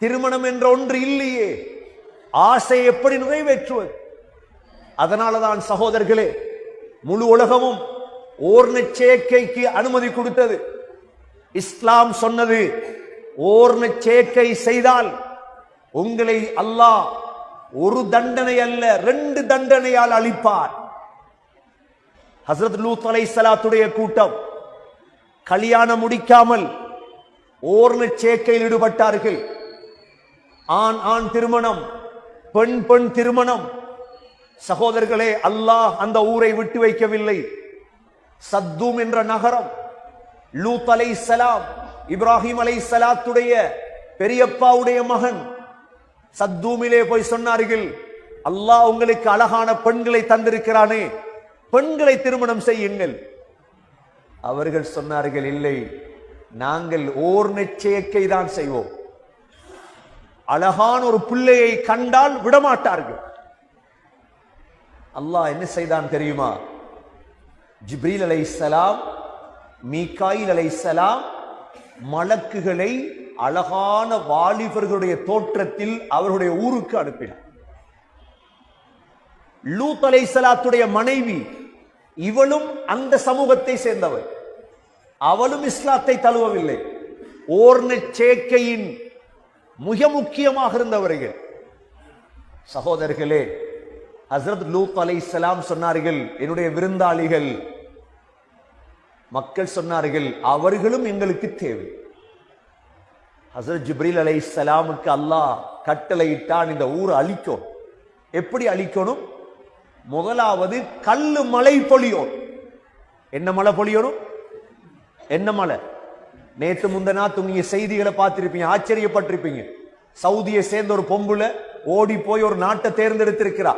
திருமணம் என்ற ஒன்று இல்லையே. ஆசை எப்படி நிறைவேற்றுவது? அதனாலதான் சகோதரர்களே முழு உலகமும் ஓர்ண சேர்க்கைக்கு அனுமதி கொடுத்தது. இஸ்லாம் சொன்னது ஓர்ண சேர்க்கை செய்தால் உங்களை அல்லாஹ் ஒரு தண்டனை அல்ல ரெண்டு தண்டனையால் அளிப்பார் ஹசரத் லூத் அலைஹிஸ்ஸலாத்துடைய கூட்டம் கல்யாணம் முடிக்காமல் ஓர்ண சேர்க்கையில் ஈடுபட்டார்கள். ஆண் ஆண் திருமணம் பெண் பெண் திருமணம். சகோதரர்களே அல்லாஹ் அந்த ஊரை விட்டு வைக்கவில்லை. சத்தூம் என்ற நகரம் லூத் அலை சலாம் இப்ராஹிம் அலை சலாத்துடைய பெரியப்பாவுடைய மகன் சத்தூமிலே போய் சொன்னார்கள் அல்லாஹ் உங்களுக்கு அழகான பெண்களை தந்திருக்கிறானே பெண்களை திருமணம் செய்யுங்கள். அவர்கள் சொன்னார்கள் இல்லை நாங்கள் ஓர் நெச்சேக்கை தான் செய்வோம். அழகான ஒரு பிள்ளையை கண்டால் விடமாட்டார்கள். அல்லாஹ் என்ன செய்தான் தெரியுமா? ஜிப்ரீல் சலாம் மீகாயில் அலை சலாம் மலக்குகளை அழகான வாலிபர்களுடைய தோற்றத்தில் அவருடைய ஊருக்கு அனுப்பினார். லூத் அலை சலாத்துடைய மனைவி இவளும் அந்த சமூகத்தை சேர்ந்தவர் அவளும் இஸ்லாத்தை தழுவவில்லை. ஓர்ண சேக்கையின் மிக முக்கியமாக இருந்தவர்கள். சகோதரர்களே ஹசரத் லூத் அலைஹிஸ்ஸலாம் சொன்னார்கள் என்னுடைய விருந்தாளிகள். மக்கள் சொன்னார்கள் அவர்களும் எங்களுக்கு தேவை. ஹசரத் ஜிப்ரீல் அலை அலைஹிஸ்ஸலாமுக்கு அல்லாஹ் கட்டளையிட்டான் இந்த ஊர் அழிக்கும் எப்படி அழிக்கணும்? முதலாவது கல்லு மலை பொழியும் என்ன மலை பொழியணும்? என்ன மலை நேத்து முந்தனா நீங்க செய்திகளை பார்த்திருப்பீங்க ஆச்சரியப்பட்டிருப்பீங்க. சவுதியை சேர்ந்த ஒரு பொம்புல ஓடி போய் ஒரு நாட்டை தேர்ந்தெடுத்திருக்கிறா.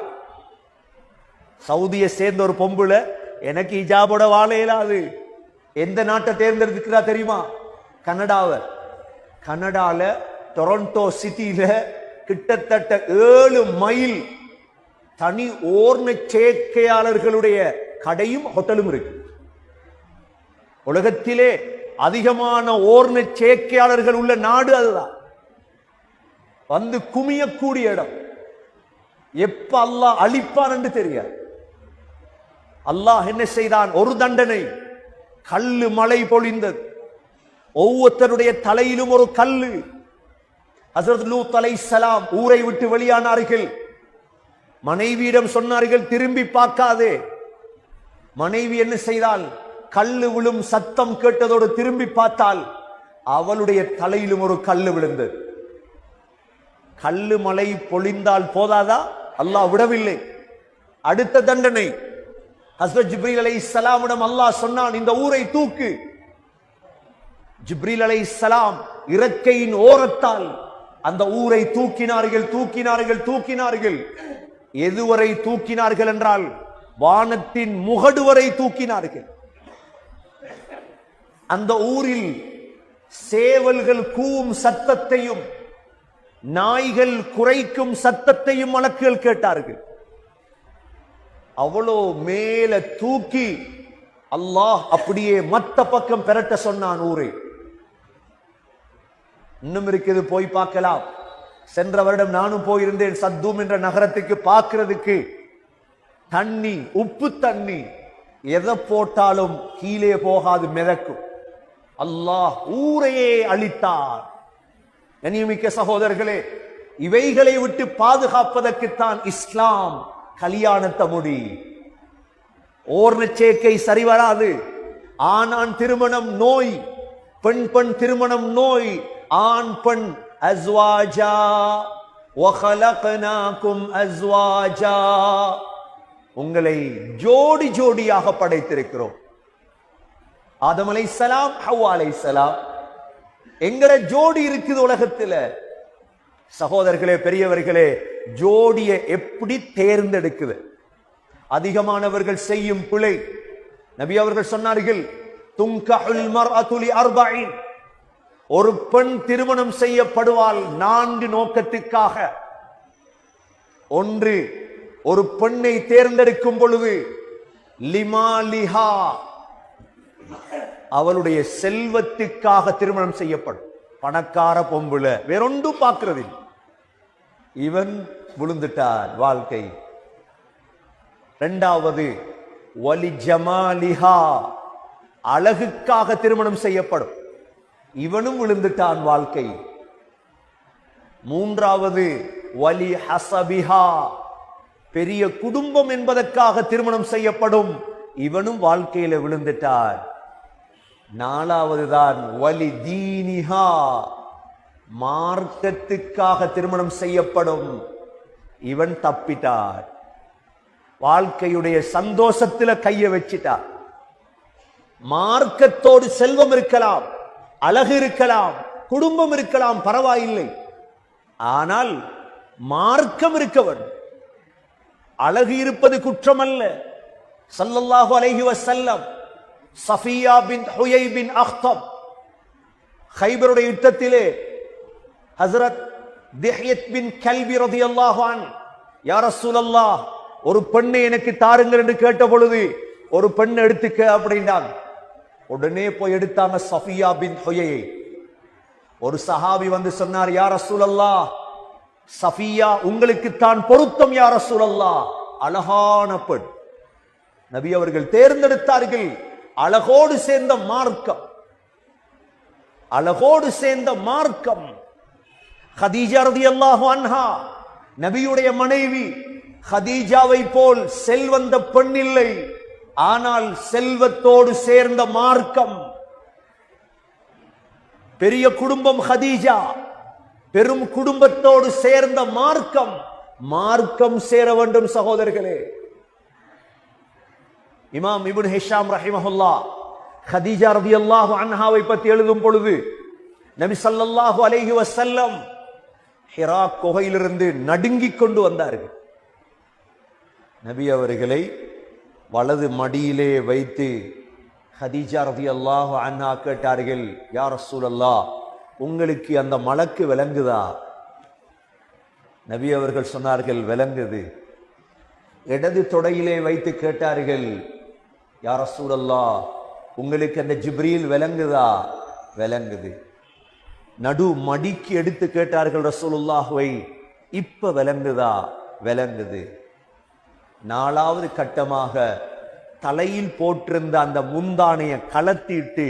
சவுதியை சேர்ந்த ஒரு பொம்புல எனக்கு இஜாபோட வாழ இயலாது. எந்த நாட்டை தேர்ந்தெடுத்துக்கிறா தெரியுமா? கனடாவை. கனடால டொரண்டோ சிட்டியில கிட்டத்தட்ட ஏழு மைல் தனி ஓர்ண சேர்க்கையாளர்களுடைய கடையும் ஹோட்டலும் இருக்கு. உலகத்திலே அதிகமான ஓர்ண சேர்க்கையாளர்கள் உள்ள நாடு அதுதான். வந்து குமியக்கூடிய இடம். எப்ப அல்லாஹ் அழிப்பான் என்று தெரியாது. அல்லாஹ் என்ன செய்தான்? ஒரு தண்டனை. கல்லு மழை பொழிந்தது. ஒவ்வொருத்தருடைய தலையிலும் ஒரு கல்லு. ஹசரத் லூத் சலாம் ஊரை விட்டு வெளியானார்கள். மனைவியிடம் சொன்னார்கள் திரும்பி பார்க்காதே. மனைவி என்ன செய்தால் கல்லு விழும் சத்தம் கேட்டதோடு திரும்பி பார்த்தால் அவளுடைய தலையிலும் ஒரு கல்லு விழுந்தது கல்லு மலை பொழிந்தால் போதாதா? அல்லாஹ் விடவில்லை. அடுத்த தண்டனை. ஹஸ்ரத் ஜிப்ரீல் அலை இஸ்லாமிடம் அல்லாஹ் சொன்னான் இந்த ஊரை தூக்கு. ஜிப்ரீல் அலை இஸ்லாம் இறக்கையின் ஓரத்தால் அந்த ஊரை தூக்கினார்கள் தூக்கினார்கள் தூக்கினார்கள். எதுவரை தூக்கினார்கள் என்றால் வானத்தின் முகடு வரை தூக்கினார்கள். அந்த ஊரில் சேவல்கள் கூவும் சத்தத்தையும் நாய்கள் குறைக்கும் சத்தத்தையும் வழக்குகள் கேட்டார்கள். அவ்வளோ மேல தூக்கி அல்லாஹ் அப்படியே மத்த பக்கம் பெரட்ட சொன்னான் ஊரே. இன்னும் இருக்குது போய் பார்க்கலாம். சென்ற வருடம் நானும் போயிருந்தேன் சத்தூம் என்ற நகரத்துக்கு பார்க்கிறதுக்கு. தண்ணி உப்பு தண்ணி. எதை போட்டாலும் கீழே போகாது மிதக்கும். அல்லாஹ் ஊரையே அளித்தார் கண்ணியமிக்க சகோதரர்களே இவைகளை விட்டு பாதுகாப்பதற்குத்தான் இஸ்லாம் கல்யாணத்த மொழி ஓர்ண சேர்க்கை சரி வராது. ஆணான் திருமணம் நோய் பெண் பெண் திருமணம் நோய் ஆண் பெண் அஸ்வாஜா. உங்களை ஜோடி ஜோடியாக படைத்திருக்கிறோம். ஆதம் சலாம் ஹவ்வா அலைஹிஸ்ஸலாம் எங்கட ஜோடி இருக்குது உலகத்துல? சகோதரர்களே பெரியவர்களே ஜோடியை எப்படி தேர்ந்தெடுக்குது? அதிகமானவர்கள் செய்யும் பிழை. நபி அவர்கள் சொன்னார்கள் ஒரு பெண் திருமணம் செய்யப்படுவாள் நான்கு நோக்கத்துக்காக. ஒன்று ஒரு பெண்ணை தேர்ந்தெடுக்கும் பொழுது லிமாலிஹா அவளுடைய செல்வத்துக்காக திருமணம் செய்யப்படும். பணக்கார பொம்புல வேறொன்றும் பார்க்கிறது இவன் விழுந்துட்டார் வாழ்க்கை. இரண்டாவது வலி ஜமாலிஹா. அழகுக்காக திருமணம் செய்யப்படும். இவனும் விழுந்துட்டான் வாழ்க்கை. மூன்றாவது வலி ஹசபிஹா. பெரிய குடும்பம் என்பதற்காக திருமணம் செய்யப்படும். இவனும் வாழ்க்கையில விழுந்துட்டார் நாலாவது தான் வலி தீனிஹா மார்க்கத்துக்காக திருமணம் செய்யப்படும். இவன் தப்பிட்டார். வாழ்க்கையுடைய சந்தோஷத்துல கைய வச்சிட்டார். மார்க்கத்தோடு செல்வம் இருக்கலாம் அழகு இருக்கலாம் குடும்பம் இருக்கலாம் பரவாயில்லை. ஆனால் மார்க்கம் இருக்கவன். அழகு இருப்பது குற்றமல்ல. சல்லல்லாஹு அலைஹி செல்லம் சஃபியா பின் ஹுயை பின் அஹ்தப் ஹைபருடைய யுத்தத்திலே ஹசரத் திஹ்யத் பின் கல்வி ரதியல்லாஹு அன். யா ரசூலல்லாஹ் ஒரு பெண்ணை எனக்கு தாருங்கள் என்று கேட்ட பொழுது ஒரு பெண் எடுத்துக்க அப்படின்றாங்க உடனே போய் எடுத்தாங்க சஃபியா பின் ஹுயை ஒரு சஹாபி வந்து சொன்னார் யா அல்லாஹ் சஃபியா உங்களுக்கு தான் பொருத்தம் யா ரசூலல்லாஹ். அழகான பெண். நபி அவர்கள் தேர்ந்தெடுத்தார்கள். அழகோடு சேர்ந்த மார்க்கம். அழகோடு சேர்ந்த மார்க்கம். ஹதீஜா ரதியல்லாஹு அன்ஹா நபியுடைய மனைவி ஹதீஜாவை போல் செல்வந்த பெண் இல்லை. ஆனால் செல்வத்தோடு சேர்ந்த மார்க்கம். பெரிய குடும்பம் ஹதீஜா பெரும் குடும்பத்தோடு சேர்ந்த மார்க்கம். மார்க்கம் சேர வேண்டும் சகோதரர்களே. இமாம் இபுன் ஹிஷாம் ரஹிமஹுல்லா ஹதீஜா ரலியல்லாஹு அன்ஹாவை பற்றி எழுதும் பொழுது நபி சல்லாஹு அலைஹி வசல்லம் ஹிரா குகையிலிருந்து நடுங்கிக் கொண்டு வந்தார்கள். நபி அவர்களை வலது மடியிலே வைத்து ஹதீஜா ரலியல்லாஹு அண்ணா கேட்டார்கள் யார் சூழல்லா உங்களுக்கு அந்த மலக்கு விளங்குதா? நபி அவர்கள் சொன்னார்கள் விளங்குது. இடது தொடையிலே வைத்து கேட்டார்கள் யார சூழல்லா உங்களுக்கு அந்த ஜிப்ரியில் விளங்குதா? விளங்குது. நடு மடிக்கு எடுத்து கேட்டார்கள் ரசூலுல்லாஹுவை இப்ப விளங்குதா? விளங்குது. நாலாவது கட்டமாக தலையில் போட்டிருந்த அந்த முந்தானைய கலத்திட்டு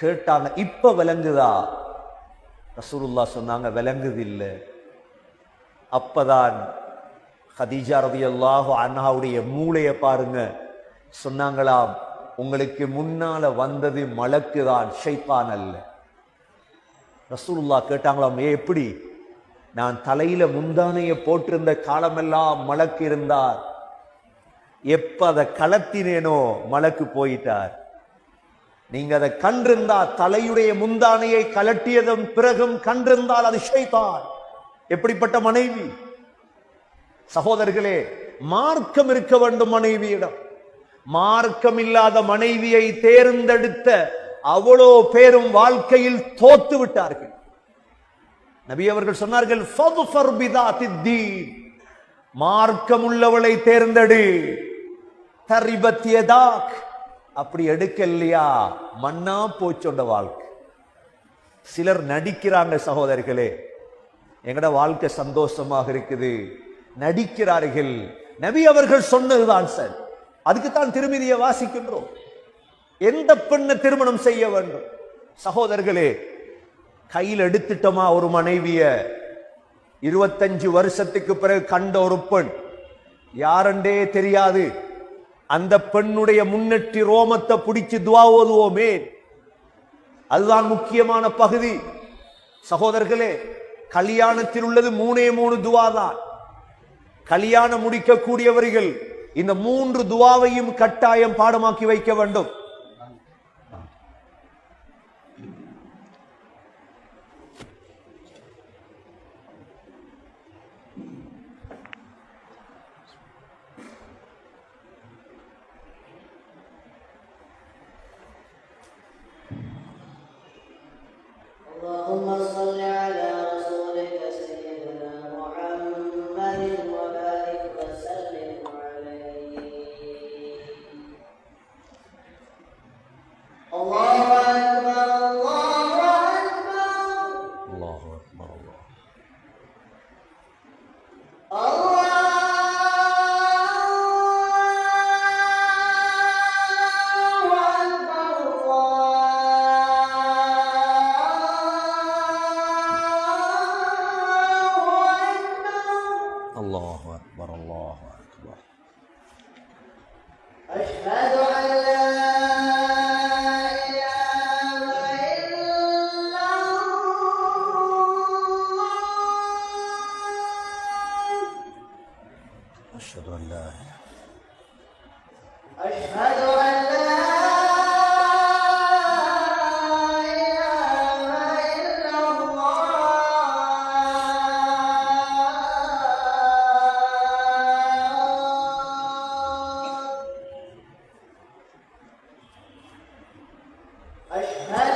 கேட்டாங்க இப்ப விளங்குதா? ரசூலுல்லா சொன்னாங்க விளங்குது இல்லை அப்பதான் ஹதீஜா ரதியல்லாஹு அண்ணாவுடைய மூளையை பாருங்க சொன்னாங்களாம் உங்களுக்கு முன்னால வந்தது மலக்கு தான் ஷைத்தான் அல்ல. ரசூலுல்லா கேட்டாங்களாம் ஏ எப்படி? நான் தலையில முந்தானைய போட்டிருந்த காலமெல்லாம் மலக்கு இருந்தார். எப்ப அதை கலத்தினேனோ மலக்கு போயிட்டார். நீங்க அதை கண்டிருந்தா தலையுடைய முந்தானையை கலட்டியதும் பிறகும் கண்டிருந்தால் அது ஷைத்தான். எப்படிப்பட்ட மனைவி? சகோதரர்களே மார்க்கம் இருக்க வேண்டும் மனைவியிடம். மார்க்கம் இல்லாத மனைவியை தேர்ந்தெடுத்த அவ்வளோ பேரும் வாழ்க்கையில் தோத்து விட்டார்கள். நபி அவர்கள் சொன்னார்கள் மார்க்கம் உள்ளவளை தேர்ந்தெடு. தரிபத் அப்படி எடுக்கலையா மண்ணா போச்சோண்ட வாழ்க்கை. சிலர் நடிக்கிறாங்க சகோதரர்களே எங்கட வாழ்க்கை சந்தோஷமாக இருக்குது. நடிக்கிறார்கள். நபி அவர்கள் சொன்னதுதான் சார். அதுக்குத்தான் திருமதியை வாசிக்கின்றோம். எந்த பெண்ணை திருமணம் செய்ய வேண்டும்? சகோதரர்களே கையில் எடுத்துட்டோமா ஒரு மனைவிய? இருபத்தஞ்சு வருஷத்துக்கு பிறகு கண்ட ஒரு பெண். யாரண்டே தெரியாது. அந்த பெண்ணுடைய முன்னெட்டி ரோமத்தை பிடிச்சு துவா ஓதுவோமே. அதுதான் முக்கியமான பகுதி. சகோதரர்களே கல்யாணத்தில் உள்ளது மூணே மூணு துவா தான் கல்யாணம் முடிக்கக்கூடியவர்கள் இந்த மூன்று துவாவையும் கட்டாயம் பாடமாக்கி வைக்க வேண்டும். أشهد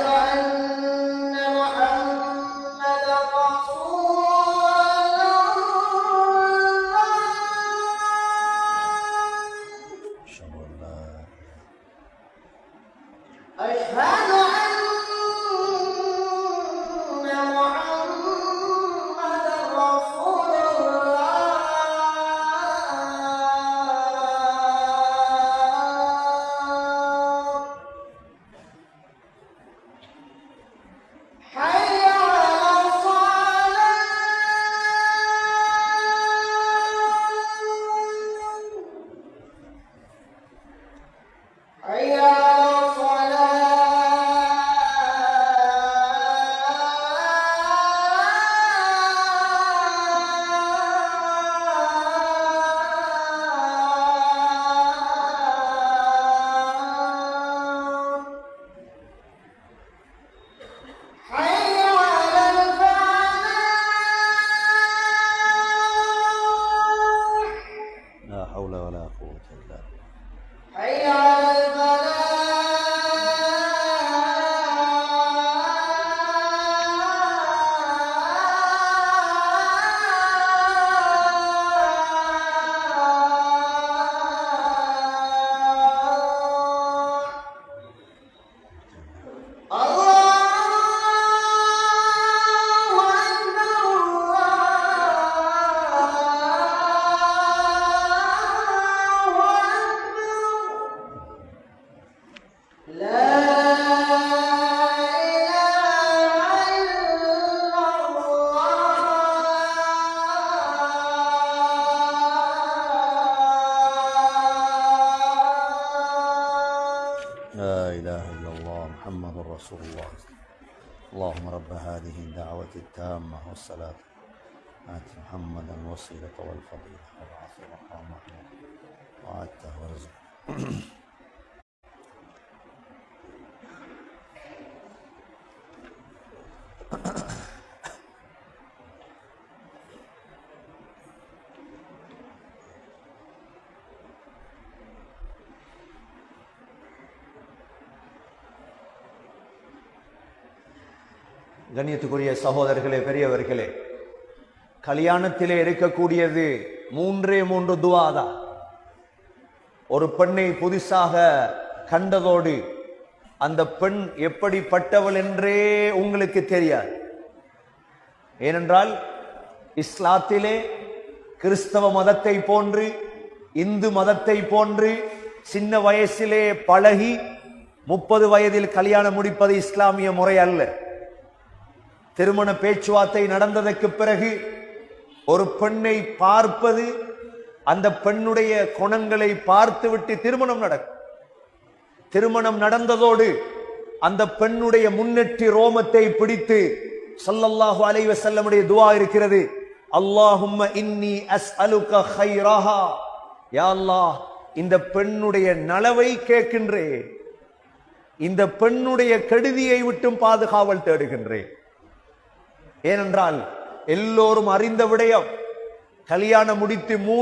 رسول الله. اللهم رب هذه الدعوة التامة والصلاة. آت محمدا الوسيلة والفضيلة. وابعث مقام محمود وعدته ورزقه. கண்ணியத்துக்குரிய சகோதரர்களே பெரியவர்களே கல்யாணத்திலே இருக்கக்கூடியது மூன்றே மூன்று துவாதான் ஒரு பெண்ணை புதிசாக கண்டதோடு அந்த பெண் எப்படிப்பட்டவள் என்றே உங்களுக்கு தெரியாது. ஏனென்றால் இஸ்லாத்திலே கிறிஸ்தவ மதத்தை போன்று இந்து மதத்தை போன்று சின்ன வயசிலே பழகி முப்பது வயதில் கல்யாணம் முடிப்பது இஸ்லாமிய முறை அல்ல. திருமண பேச்சுவார்த்தை நடந்ததற்கு பிறகு ஒரு பெண்ணை பார்ப்பது அந்த பெண்ணுடைய குணங்களை பார்த்துவிட்டு திருமணம் நடக்கும். திருமணம் நடந்ததோடு அந்த பெண்ணுடைய முன்னெற்றி ரோமத்தை பிடித்து சல்லல்லாஹு அலைவ செல்லமுடைய துவா இருக்கிறது. அல்லாஹும்ம இன்னி அஸ்அலுக கைராஹா. யா அல்லாஹ் இந்த பெண்ணுடைய நலவை கேட்கின்றேன். இந்த பெண்ணுடைய கெடுதியை விட்டும் பாதுகாவல் தேடுகின்றேன். ஏனென்றால் எல்லோரும் அறிந்த விடயம். கல்யாணம் முடித்து மூ